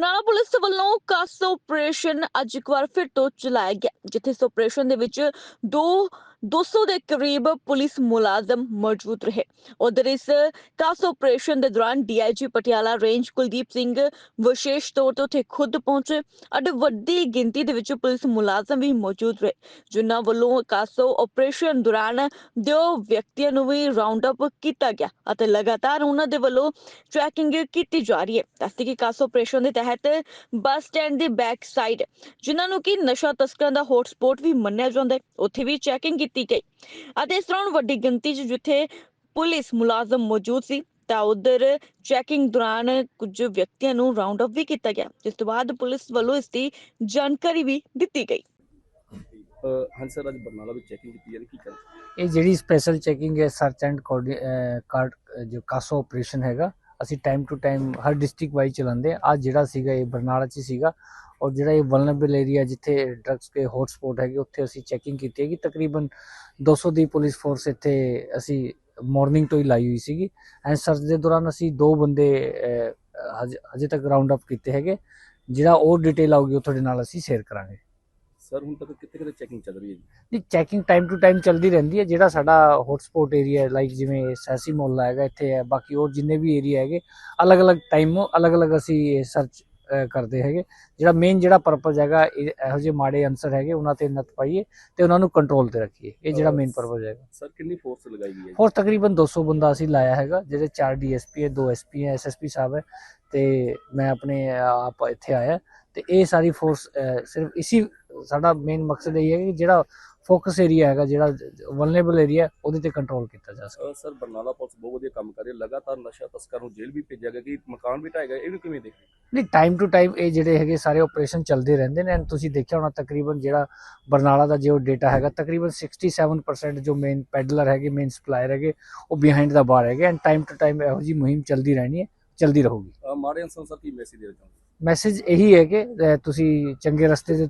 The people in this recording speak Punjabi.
ਪੁਲਿਸ ਵੱਲੋਂ ਕਾਸ ਆਪਰੇਸ਼ਨ ਅੱਜ ਇੱਕ ਵਾਰ ਫਿਰ ਤੋਂ ਚਲਾਇਆ ਗਿਆ ਜਿੱਥੇ ਇਸ ਆਪਰੇਸ਼ਨ ਦੇ ਵਿੱਚ ਦੋ 200 ਦੇ ਕਰੀਬ ਪੁਲਿਸ ਮੁਲਾਜ਼ਮ ਮੌਜੂਦ ਰਹੇ ਉਧਰ ਇਸ ਕਾਸ ਆਪਰੇਸ਼ਨ ਦੇ ਦੌਰਾਨ ਡੀਆਈਜੀ ਪਟਿਆਲਾ ਰੇਂਜ ਕੁਲਦੀਪ ਸਿੰਘ ਵਿਸ਼ੇਸ਼ ਤੌਰ ਤੇ ਉੱਥੇ ਖੁਦ ਪਹੁੰਚੇ ਅਤੇ ਵੱਡੀ ਗਿਣਤੀ ਦੇ ਵਿੱਚ ਪੁਲਿਸ ਮੁਲਾਜ਼ਮ ਵੀ ਮੌਜੂਦ ਰਹੇ ਜਿਨ੍ਹਾਂ ਵੱਲੋਂ ਕਾਸੋ ਆਪਰੇਸ਼ਨ ਦੌਰਾਨ ਦੋ ਵਿਅਕਤੀਆਂ ਨੂੰ ਵੀ ਰਾਉਂਡ ਅਪ ਕੀਤਾ ਗਿਆ ਅਤੇ ਲਗਾਤਾਰ ਉਹਨਾਂ ਦੇ ਵੱਲੋਂ ਚੈਕਿੰਗ ਕੀਤੀ ਜਾ ਰਹੀ ਹੈ ਦੱਸਦੀ ਕਿ ਕਾਸੋ ਆਪਰੇਸ਼ਨ ਦੇ ਤਹਿਤ ਬੱਸ ਸਟੈਂਡ ਦੀ ਬੈਕ ਸਾਈਡ ਜਿਨ੍ਹਾਂ ਨੂੰ ਕਿ ਨਸ਼ਾ ਤਸਕਰਾਂ ਦਾ ਹੌਟਸਪੌਟ ਵੀ ਮੰਨਿਆ ਜਾਂਦਾ ਹੈ ਉੱਥੇ ਵੀ ਚੈਕਿੰਗ ਕੀਤੀ ਗਈ। ਅਤੇ ਇਸ ਦੌਰਾਨ ਵੱਡੀ ਗਿਣਤੀ 'ਚ ਜਿੱਥੇ ਪੁਲਿਸ ਮੁਲਾਜ਼ਮ ਮੌਜੂਦ ਸੀ ਤਾਂ ਉਧਰ ਚੈਕਿੰਗ ਦੌਰਾਨ ਕੁਝ ਵਿਅਕਤੀਆਂ ਨੂੰ ਰਾਉਂਡ ਅਪ ਵੀ ਕੀਤਾ ਗਿਆ ਜਿਸ ਤੋਂ ਬਾਅਦ ਪੁਲਿਸ ਵੱਲੋਂ ਇਸ ਦੀ ਜਾਣਕਾਰੀ ਵੀ ਦਿੱਤੀ ਗਈ। ਸਰ ਅੱਜ ਬਰਨਾਲਾ ਵਿੱਚ ਚੈਕਿੰਗ ਕੀਤੀ ਜਾਂਦੀ ਕੀ ਕਰ ਇਹ ਜਿਹੜੀ ਸਪੈਸ਼ਲ ਚੈਕਿੰਗ ਹੈ ਸਰਚ ਐਂਡ ਕਾਰਡ ਜੋ ਕਾਸੋ ਆਪਰੇਸ਼ਨ ਹੈਗਾ ਅਸੀਂ ਟਾਈਮ ਟੂ ਟਾਈਮ ਹਰ ਡਿਸਟ੍ਰਿਕਟ ਵਾਈਜ਼ ਚਲਾਉਂਦੇ ਆ ਅੱਜ ਜਿਹੜਾ ਸੀਗਾ ਇਹ ਬਰਨਾਲਾ 'ਚ ਹੀ ਸੀਗਾ ਔਰ ਜਿਹੜਾ ਇਹ ਵਲਨਰੇਬਲ ਏਰੀਆ ਜਿੱਥੇ ਡਰੱਗਸ ਦੇ ਹੌਟ ਸਪੌਟ ਹੈਗੇ ਉੱਥੇ ਅਸੀਂ ਚੈਕਿੰਗ ਕੀਤੀ ਹੈਗੀ। ਤਕਰੀਬਨ 200 ਦੀ ਪੁਲਿਸ ਫੋਰਸ ਇੱਥੇ ਅਸੀਂ ਮਾਰਨਿੰਗ ਤੋਂ ਹੀ ਲਾਈ ਹੋਈ ਸੀਗੀ। ਐਂਡ ਸਰਚ ਦੇ ਦੌਰਾਨ ਅਸੀਂ ਦੋ ਬੰਦੇ ਅਹ, ਹਜੇ ਤੱਕ ਰਾਉਂਡ ਅਪ ਕੀਤੇ ਹੈਗੇ। ਜਿਹੜਾ ਉਹ ਡਿਟੇਲ ਆਊਗੀ ਉਹ ਤੁਹਾਡੇ ਨਾਲ ਅਸੀਂ ਸ਼ੇਅਰ ਕਰਾਂਗੇ। ਸਰ ਹੁਣ ਤੱਕ ਕਿੱਥੇ ਕਿੱਥੇ ਚੈਕਿੰਗ ਚੱਲ ਰਹੀ ਹੈ ਜੀ? ਨਹੀਂ ਚੈਕਿੰਗ ਟਾਈਮ ਟੂ ਟਾਈਮ ਚੱਲਦੀ ਰਹਿੰਦੀ ਹੈ ਜਿਹੜਾ ਸਾਡਾ ਹੌਟਸਪੌਟ ਏਰੀਆ ਹੈ ਲਾਈਕ ਜਿਵੇਂ ਸੈਸੀ ਮੁਹੱਲਾ ਹੈਗਾ ਇੱਥੇ ਹੈ ਬਾਕੀ ਹੋਰ ਜਿੰਨੇ ਵੀ ਏਰੀਆ ਹੈਗੇ ਅਲੱਗ-ਅਲੱਗ ਟਾਈਮ ਅਲੱਗ-ਅਲੱਗ ਅਸੀਂ ਸਰਚ ਕਰਦੇ ਹੈਗੇ। ਜਿਹੜਾ ਮੇਨ ਜਿਹੜਾ ਪਰਪਸ ਹੈਗਾ ਇਹ- ਜਿਹੇ ਮਾੜੇ ਅਨਸਰ ਹੈਗੇ ਉਹਨਾਂ ਤੇ ਨੱਥ ਪਾਈਏ ਤੇ ਉਹਨਾਂ ਨੂੰ ਕੰਟਰੋਲ ਤੇ ਰੱਖੀਏ। ਇਹ ਜਿਹੜਾ ਮੇਨ ਪਰਪਸ ਹੈਗਾ। ਸਰ ਕਿੰਨੀ ਫੋਰਸ ਲਗਾਈ ਗਈ ਹੈ ਹੋਰ ਤਕਰੀਬਨ 200 ਬੰਦਾ ਅਸੀਂ ਲਾਇਆ ਹੈਗਾ ਜਿਹਦੇ 4 ਡੀਐਸਪੀ ਹੈ 2 ਐਸਪੀ ਹੈ ਐਸਐਸਪੀ ਸਾਹਿਬ ਹੈ ਤੇ ਮੈਂ ਆਪਣੇ ਆਪ ਇੱਥੇ ਆਇਆ ਤੇ ਇਹ ਸਾਰੀ ਫੋਰਸ ਸਿਰਫ ਇਸੀ ਸਾਡਾ ਮੇਨ ਮਕਸਦ ਇਹ ਹੈ ਕਿ ਜਿਹੜਾ ਫੋਕਸ ਏਰੀਆ ਹੈਗਾ ਜਿਹੜਾ ਵਲਨਰੇਬਲ ਏਰੀਆ ਉਹਦੇ ਤੇ ਕੰਟਰੋਲ ਕੀਤਾ ਜਾ ਸਕੇ। ਸਰ ਬਰਨਾਲਾ ਪੁਲਿਸ ਬਹੁਤ ਵਧੀਆ ਕੰਮ ਕਰ ਰਹੀ ਹੈ। ਲਗਾਤਾਰ ਨਸ਼ਾ ਤਸਕਰ ਨੂੰ ਜੇਲ੍ਹ ਵੀ ਭੇਜਿਆ ਗਿਆ। ਕਿ ਮਕਾਨ ਵੀ ਢਾਇਆ ਗਿਆ ਇਹਨੂੰ ਕਿਵੇਂ ਦੇਖ ਰਹੇ ਹੋ? ਨਹੀਂ ਟਾਈਮ ਟੂ ਟਾਈਮ ਇਹ ਜਿਹੜੇ ਹੈਗੇ ਸਾਰੇ ਆਪਰੇਸ਼ਨ ਚੱਲਦੇ ਰਹਿੰਦੇ ਨੇ। ਤੁਸੀਂ ਦੇਖਿਆ ਹੋਣਾ ਤਕਰੀਬਨ ਜਿਹੜਾ ਬਰਨਾਲਾ ਦਾ ਜੋ ਡੇਟਾ ਹੈਗਾ ਤਕਰੀਬਨ 67% ਜੋ ਮੇਨ ਪੈਡਲਰ ਹੈਗੇ ਮੇਨ ਸਪਲਾਇਰ ਹੈਗੇ ਉਹ ਬਿਹਾਈਂਡ ਦਾ ਬਾਰ ਹੈਗੇ। ਐਂਡ ਟਾਈਮ ਟੂ ਟਾਈਮ ਇਹੋ ਜੀ ਮੁਹਿੰਮ ਚੱਲਦੀ ਰਹਿਣੀ ਹੈ ਚੱਲਦੀ ਰਹੂਗੀ। ਮਾੜੇ ਅਨਸਰ ਸਰ ਕੀ ਮੈਸੇਜ ਦੇਣਾ ਚਾਹੁੰਦੇ ਮੈਸੇਜ ਇਹੀ ਹੈ ਕਿ ਤੁਸੀਂ ਚੰਗੇ ਰਸਤੇ ਤੇ